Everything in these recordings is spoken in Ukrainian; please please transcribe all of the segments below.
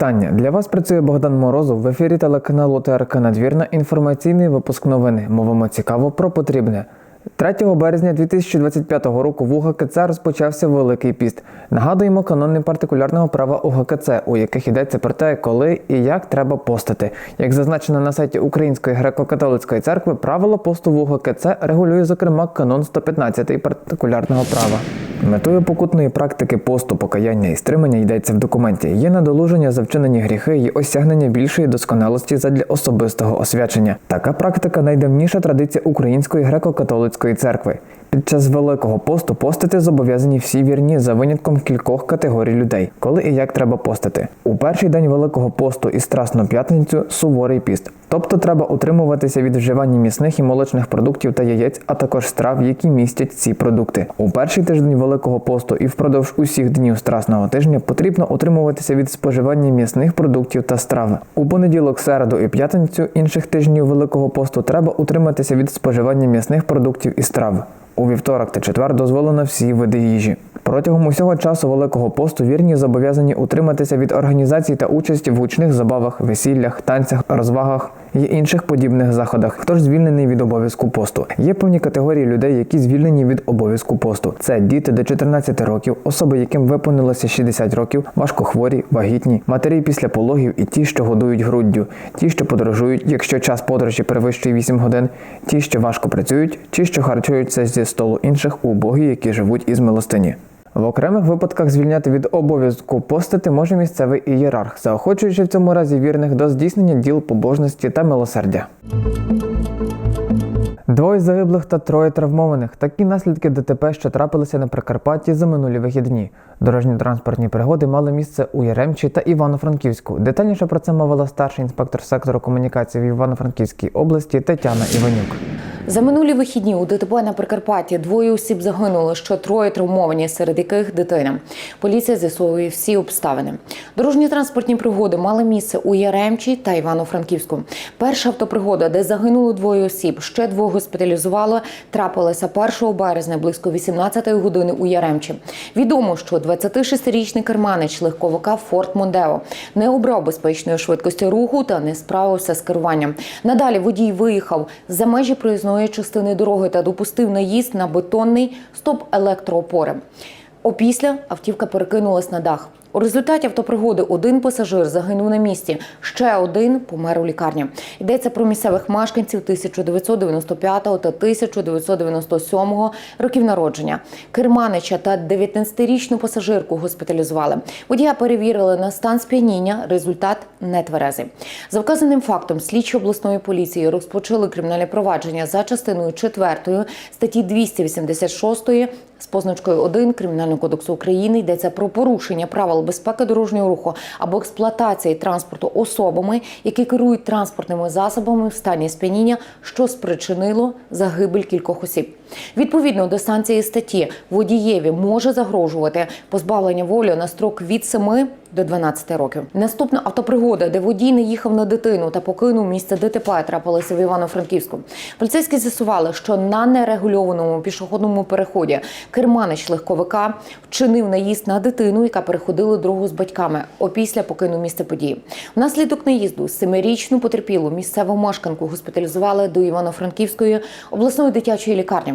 Вітання для вас працює Богдан Морозов в ефірі телеканалу ТРК Надвірна. Інформаційний випуск новини. Мовимо цікаво про потрібне. 3 березня 2025 року в УГКЦ розпочався Великий піст. Нагадуємо канони партикулярного права УГКЦ, у яких йдеться про те, коли і як треба постити. Як зазначено на сайті Української греко-католицької церкви, правило посту в УГКЦ регулює, зокрема, канон 115 партикулярного права. Метою покутної практики посту, покаяння і стримання йдеться в документі. Є надолуження за вчинені гріхи і осягнення більшої досконалості задля особистого освячення. Така практика найдавніша традиція Української греко-католицької церкви. Під час Великого посту постити зобов'язані всі вірні за винятком кількох категорій людей, коли і як треба постити. У перший день Великого посту і Страсну п'ятницю суворий піст. Тобто треба утримуватися від вживання м'ясних і молочних продуктів та яєць, а також страв, які містять ці продукти. У перший тиждень Великого посту і впродовж усіх днів Страсного тижня потрібно утримуватися від споживання м'ясних продуктів та страви. У понеділок, середу і п'ятницю інших тижнів Великого посту треба утриматися від споживання м'ясних продуктів і страв. У вівторок та четвер дозволено всі види їжі. Протягом усього часу Великого посту вірні зобов'язані утриматися від організації та участі в гучних забавах, весіллях, танцях, розвагах і інших подібних заходах. Хто ж звільнений від обов'язку посту? Є певні категорії людей, які звільнені від обов'язку посту. Це діти до 14 років, особи, яким виповнилося 60 років, важкохворі, вагітні, матері після пологів і ті, що годують груддю, ті, що подорожують, якщо час подорожі перевищує 8 годин, ті, що важко працюють, ті, що харчуються зі столу інших убогі, які живуть із милостині. В окремих випадках звільняти від обов'язку постити може місцевий ієрарх, заохочуючи в цьому разі вірних до здійснення діл побожності та милосердя. Двоє загиблих та троє травмованих. Такі наслідки ДТП, що трапилися на Прикарпатті за минулі вихідні. Дорожні транспортні пригоди мали місце у Яремчі та Івано-Франківську. Детальніше про це мовила старший інспектор сектору комунікації в Івано-Франківській області Тетяна Іванюк. За минулі вихідні у ДТП на Прикарпатті двоє осіб загинули, що троє травмовані, серед яких дитина. Поліція з'ясовує всі обставини. Дорожні транспортні пригоди мали місце у Яремчі та Івано-Франківську. Перша автопригода, де загинуло двоє осіб, ще двох госпіталізувало, трапилася 1 березня близько 18 години у Яремчі. Відомо, що 26-річний керманич легковика Форт Мондео не обрав безпечної швидкості руху та не справився з керуванням. Надалі водій виїхав за межі проїзної частини дороги та допустив наїзд на бетонний стоп електроопори. Опісля автівка перекинулась на дах. У результаті автопригоди один пасажир загинув на місці, ще один помер у лікарні. Йдеться про місцевих мешканців 1995 та 1997 років народження. Керманича та 19-річну пасажирку госпіталізували. Водія перевірили на стан сп'яніння. Результат нетверезий. За вказаним фактом слідчі обласної поліції розпочали кримінальне провадження за частиною 4 статті 286 з позначкою 1 Кримінального кодексу України йдеться про порушення правил безпеки дорожнього руху або експлуатації транспорту особами, які керують транспортними засобами в стані сп'яніння, що спричинило загибель кількох осіб. Відповідно до станції статті водієві може загрожувати позбавлення волі на строк від 7 до 12 років. Наступна автопригода, де водій не їхав на дитину та покинув місце ДТП, трапилася в Івано-Франківську. Поліцейські з'ясували, що на нерегульованому пішохідному переході керманич легковика вчинив наїзд на дитину, яка переходила дорогу з батьками. Опісля покинув місце події. Внаслідок наїзду семирічну потерпілу місцеву мешканку госпіталізували до Івано-Франківської обласної дитячої лікарні.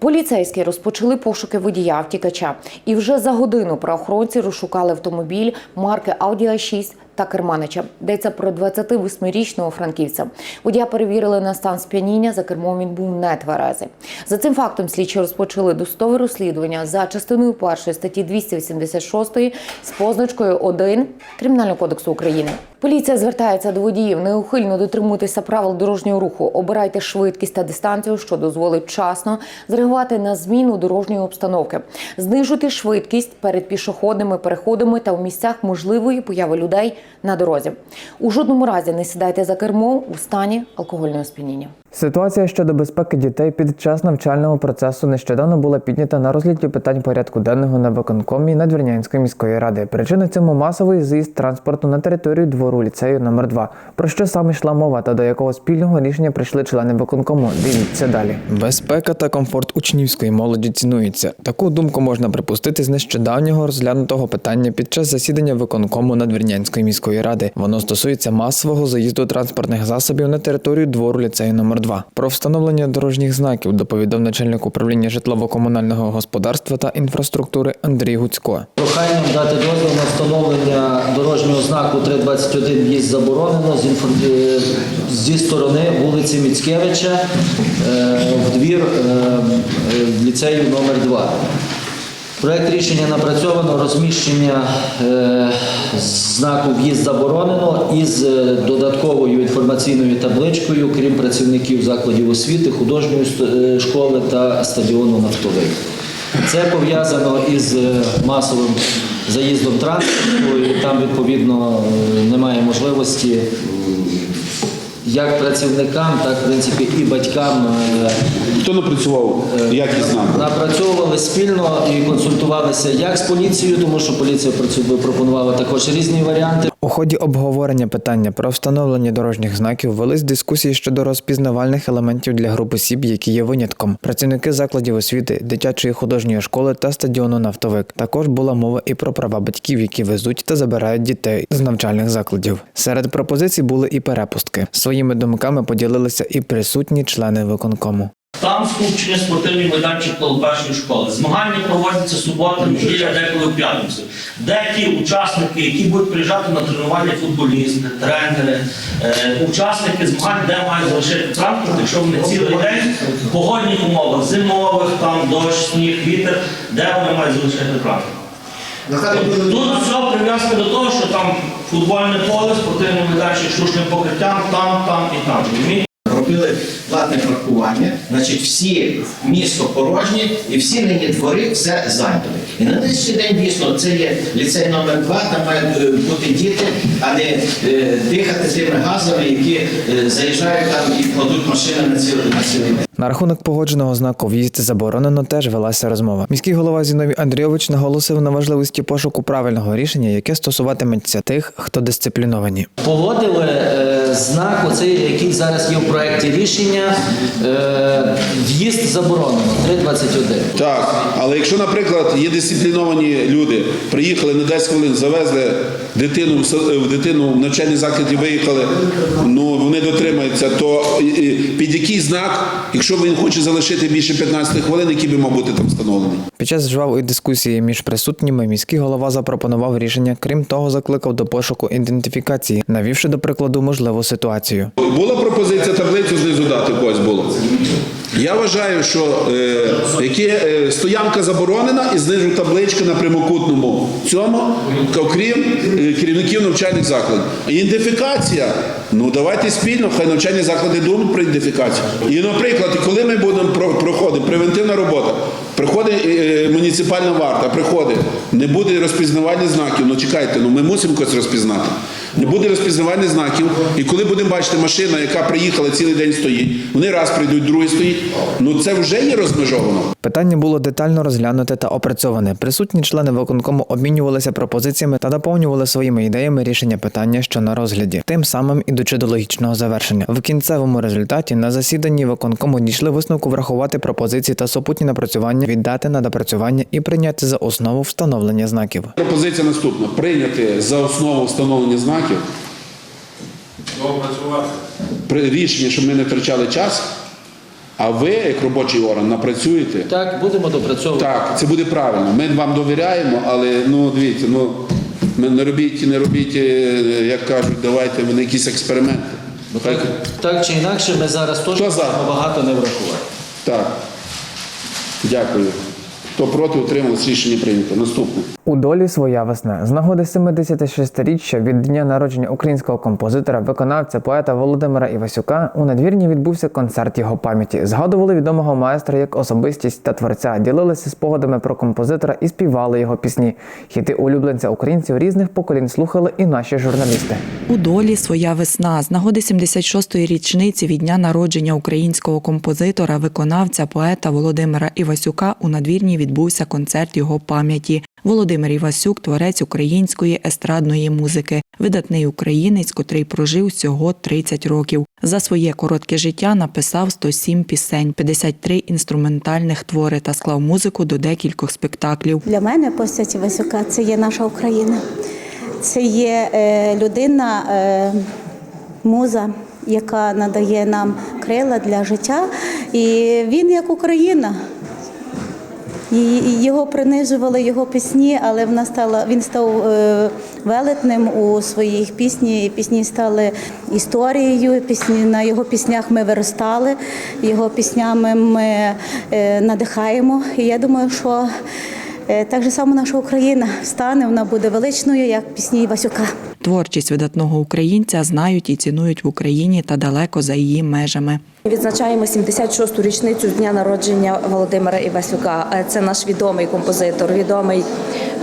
Поліцейські розпочали пошуки водія втікача, і вже за годину правоохоронці розшукали автомобіль марки Audi a 6 та керманича. Йдеться про 28-річного франківця. Водія перевірили на стан сп'яніння. За кермом він був не тверезий. За цим фактом слідчі розпочали достове розслідування за частиною першої статті 286 з позначкою 1 Кримінального кодексу України. Поліція звертається до водіїв неухильно дотримуватися правил дорожнього руху. Обирайте швидкість та дистанцію, що дозволить вчасно зреагувати на зміну дорожньої обстановки, знижити швидкість перед пішохідними переходами та у місцях можливої появи людей на дорозі. У жодному разі не сідайте за кермо у стані алкогольного сп'яніння. Ситуація щодо безпеки дітей під час навчального процесу нещодавно була піднята на розгляді питань порядку денного на виконкомі Надвірнянської міської ради. Причина цьому масовий з'їзд транспорту на територію двору ліцею номер 2 Про що саме йшла мова та до якого спільного рішення прийшли члени виконкому? Дивіться далі. Безпека та комфорт учнівської молоді цінується. Таку думку можна припустити з нещодавнього розглянутого питання під час засідання виконкому Надвірнянської міської ради. Воно стосується масового заїзду транспортних засобів на територію двору ліцею номер 2 Про встановлення дорожніх знаків доповідав начальник управління житлово-комунального господарства та інфраструктури Андрій Гуцько. Проханням дати дозвіл на встановлення дорожнього знаку 321 в'їзд заборонено з інфо- е, зі сторони вулиці Міцкевича е, в двір е, ліцею номер 2 Проект рішення напрацьовано розміщення е, знаку в'їзд заборонено із е, додатковою інформаційною табличкою, крім працівників закладів освіти, художньої е, школи та стадіону нафтовий. Це пов'язано із е, масовим заїздом транспорту, і там відповідно е, немає можливості як працівникам, так в принципі і батькам е, Хто напрацював якість знаку? Напрацьовували спільно і консультувалися як з поліцією, тому що поліція працю- пропонувала також різні варіанти. У ході обговорення питання про встановлення дорожніх знаків велись дискусії щодо розпізнавальних елементів для груп осіб, які є винятком. Працівники закладів освіти, дитячої художньої школи та стадіону Нафтовик. Також була мова і про права батьків, які везуть та забирають дітей з навчальних закладів. Серед пропозицій були і перепустки. Своїми думками поділилися і присутні члени виконкому. Там скупчення спортивний майданчик коло першої школи. Змагання проводяться субота, неділя, деколи в п'ятницю. Де ті учасники, які будуть приїжджати на тренування футболісти, тренери, е, учасники змагань, де мають залишити транспорт, якщо вони цілий день в погодних умовах, зимових, там дощ, сніг, вітер, де вони мають залишити транспорт. Тут все прив'язка до того, що там футбольне поле, спортивний майданчик штучним покриттям, там, там і там. Робили платне паркування, значить всі місто порожні і всі нині двори все зайняли. І на нинішній день дійсно це є ліцей номер 2 там мають е, бути діти, а не е, дихати тими газами, які е, заїжджають там і кладуть машини на цілий на цілий. На рахунок погодженого знаку в'їзд заборонено теж велася розмова. Міський голова Зіновій Андрійович наголосив на важливості пошуку правильного рішення, яке стосуватиметься тих, хто дисципліновані. Погодили е, знак, оцей, який зараз є в проєкті рішення, е, в'їзд заборонено 321. Так, але якщо, наприклад, є дисципліновані люди, приїхали на 10 хвилин, завезли дитину в са- в дитину в навчальний заклад і виїхали, ну вони дотримаються, то під який знак, якщо він хоче залишити більше 15 хвилин, який би мав бути там встановлений? Під час жвавої дискусії між присутніми міський голова запропонував рішення. Крім того, закликав до пошуку ідентифікації, навівши до прикладу можливу ситуацію. Була пропозиція таблицю знизу дати когось було. Я вважаю, що е, які, е, стоянка заборонена і знижу таблички на прямокутному цьому, окрім е, керівників навчальних закладів. Ідентифікація. Ну давайте спільно, хай навчальні заклади думають про ідентифікацію. І, наприклад, коли ми будемо про- проходити превентивна робота, приходить е, муніципальна варта, приходить, не буде розпізнавання знаків. Ну чекайте, ну ми мусимо когось розпізнати. Не буде розпізнавання знаків. І коли будемо бачити машина, яка приїхала цілий день стоїть, вони раз прийдуть, другий стоїть. Ну це вже є розмежовано. Питання було детально розглянуте та опрацьоване. Присутні члени виконкому обмінювалися пропозиціями та доповнювали своїми ідеями рішення питання, що на розгляді, тим самим ідучи до логічного завершення. В кінцевому результаті на засіданні виконкому дійшли висновку врахувати пропозиції та супутні напрацювання, віддати на допрацювання і прийняти за основу встановлення знаків. Пропозиція наступна: прийняти за основу встановлення знаків. При рішення, щоб ми не втрачали час. А ви, як робочий орган, напрацюєте. Так, будемо допрацьовувати. Так, це буде правильно. Ми вам довіряємо, але ну дивіться, ну ми не робіть, не робіть, е, як кажуть, давайте ми якісь експерименти. Так, так чи інакше, ми зараз теж за? багато не врахувати. Так. Дякую. Хто проти, утрималось, рішення прийнято. Наступне. У долі своя весна з нагоди 76-річчя від дня народження українського композитора, виконавця, поета Володимира Івасюка у надвірні відбувся концерт його пам'яті. Згадували відомого майстра як особистість та творця, ділилися спогадами про композитора і співали його пісні. Хіти улюбленця українців різних поколінь слухали і наші журналісти. У долі своя весна з нагоди 76-ї річниці від дня народження українського композитора, виконавця, поета Володимира Івасюка у надвірні відбувся концерт його пам'яті. Володимир Івасюк творець української естрадної музики, видатний українець, котрий прожив всього 30 років. За своє коротке життя написав 107 пісень, 53 інструментальних твори та склав музику до декількох спектаклів. Для мене постать Івасюка це є наша Україна. Це є е, людина, е, муза, яка надає нам крила для життя. І він як Україна. Його принижували його пісні, але вона стала, він став е, велетним у своїх пісні. І Пісні стали історією. Пісні на його піснях ми виростали, його піснями ми е, надихаємо. І я думаю, що е, так же само наша Україна стане, вона буде величною, як пісні Васюка. Творчість видатного українця знають і цінують в Україні та далеко за її межами. Відзначаємо 76-ту річницю дня народження Володимира Івасюка. Е, Це наш відомий композитор, відомий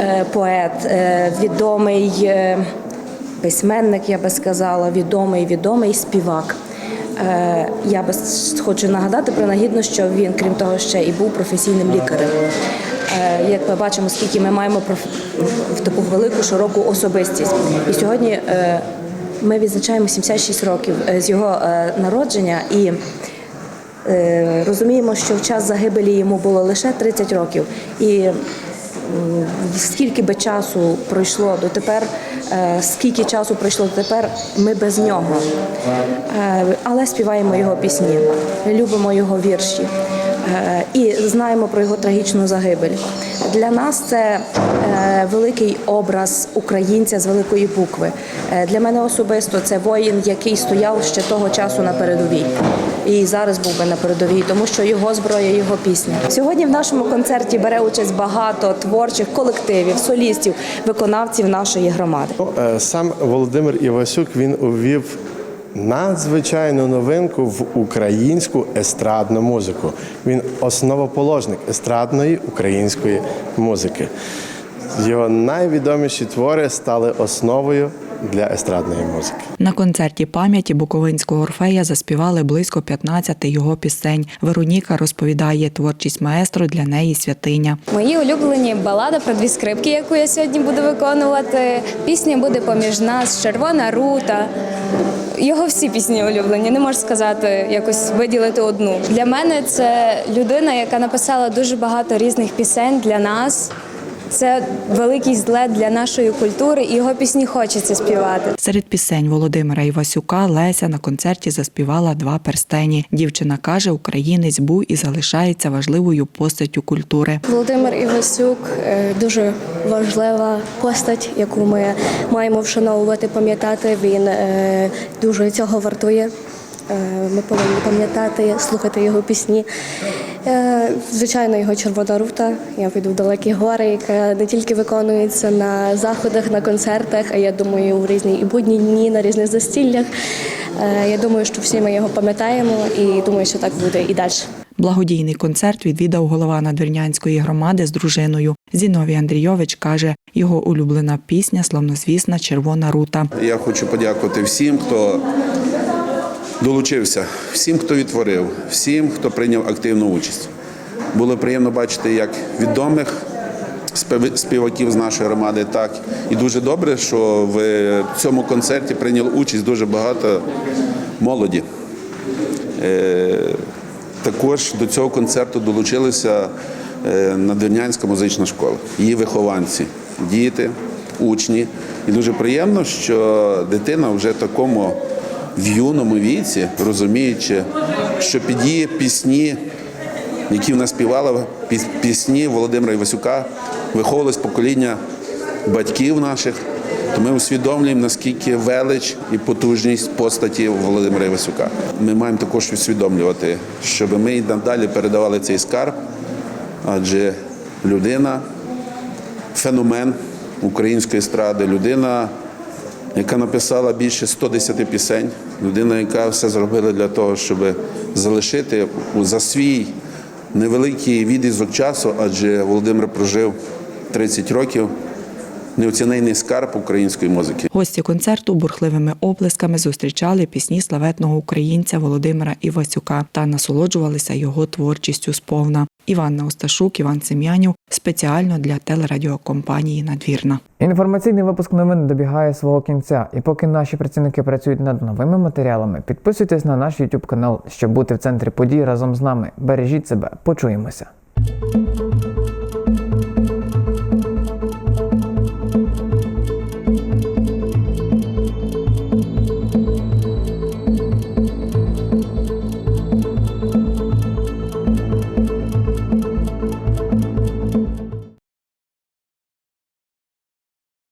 е, поет, е, відомий письменник, я би сказала, відомий, відомий співак. Е, Я би хочу нагадати принагідно, що він, крім того, ще і був професійним лікарем. Е, Як ми бачимо, скільки ми маємо в таку велику широку особистість. І сьогодні е, ми відзначаємо 76 років з його народження і розуміємо, що в час загибелі йому було лише 30 років. І скільки би часу пройшло дотепер, е, скільки часу пройшло дотепер, ми без нього. Е, Але співаємо його пісні, любимо його вірші. І знаємо про його трагічну загибель. Для нас це е, великий образ українця з великої букви. Е, Для мене особисто це воїн, який стояв ще того часу на передовій. І зараз був би на передовій, тому що його зброя, його пісня. Сьогодні в нашому концерті бере участь багато творчих колективів, солістів, виконавців нашої громади. Е, Сам Володимир Івасюк він увів надзвичайну новинку в українську естрадну музику. Він основоположник естрадної української музики. Його найвідоміші твори стали основою для естрадної музики. На концерті пам'яті Буковинського орфея заспівали близько 15 його пісень. Вероніка розповідає, творчість маестро для неї святиня. Мої улюблені балада про дві скрипки, яку я сьогодні буду виконувати. Пісня буде поміж нас, червона рута. Його всі пісні улюблені, не можу сказати, якось виділити одну. Для мене це людина, яка написала дуже багато різних пісень для нас. Це великий злет для нашої культури, і його пісні хочеться співати. Серед пісень Володимира Івасюка Леся на концерті заспівала два перстені. Дівчина каже, українець був і залишається важливою постаттю культури. Володимир Івасюк е, дуже важлива постать, яку ми маємо вшановувати, пам'ятати. Він е, дуже цього вартує. Е, Ми повинні пам'ятати, слухати його пісні. Е, Звичайно, його червона рута. Я піду в далекі гори, яка не тільки виконується на заходах, на концертах, а я думаю, у різні і будні дні, на різних застіллях. Е, Я думаю, що всі ми його пам'ятаємо і думаю, що так буде і далі. Благодійний концерт відвідав голова Надвірнянської громади з дружиною. Зіновій Андрійович каже, його улюблена пісня славнозвісна Червона рута. Я хочу подякувати всім, хто долучився, всім, хто відтворив, всім, хто прийняв активну участь. Було приємно бачити як відомих співаків з нашої громади, так і дуже добре, що в цьому концерті прийняло участь дуже багато молоді. Е, Також до цього концерту долучилися е, Надвірнянська музична школа, її вихованці, діти, учні. І дуже приємно, що дитина вже такому в юному віці, розуміючи, що під її пісні, які вона співала, піс- пісні Володимира Івасюка, виховувалось покоління батьків наших, то ми усвідомлюємо, наскільки велич і потужність постаті Володимира Івасюка. Ми маємо також усвідомлювати, щоб ми і надалі передавали цей скарб, адже людина, феномен української естради, людина, яка написала більше 110 пісень, людина, яка все зробила для того, щоб залишити за свій невеликий відрізок часу, адже Володимир прожив 30 років, неоцінений скарб української музики. Гості концерту бурхливими оплесками зустрічали пісні славетного українця Володимира Івасюка та насолоджувалися його творчістю сповна. Іванна Осташук, Іван Сем'янів спеціально для телерадіокомпанії Надвірна. Інформаційний випуск новин добігає свого кінця, і поки наші працівники працюють над новими матеріалами, підписуйтесь на наш YouTube канал, щоб бути в центрі подій разом з нами. Бережіть себе, почуємося.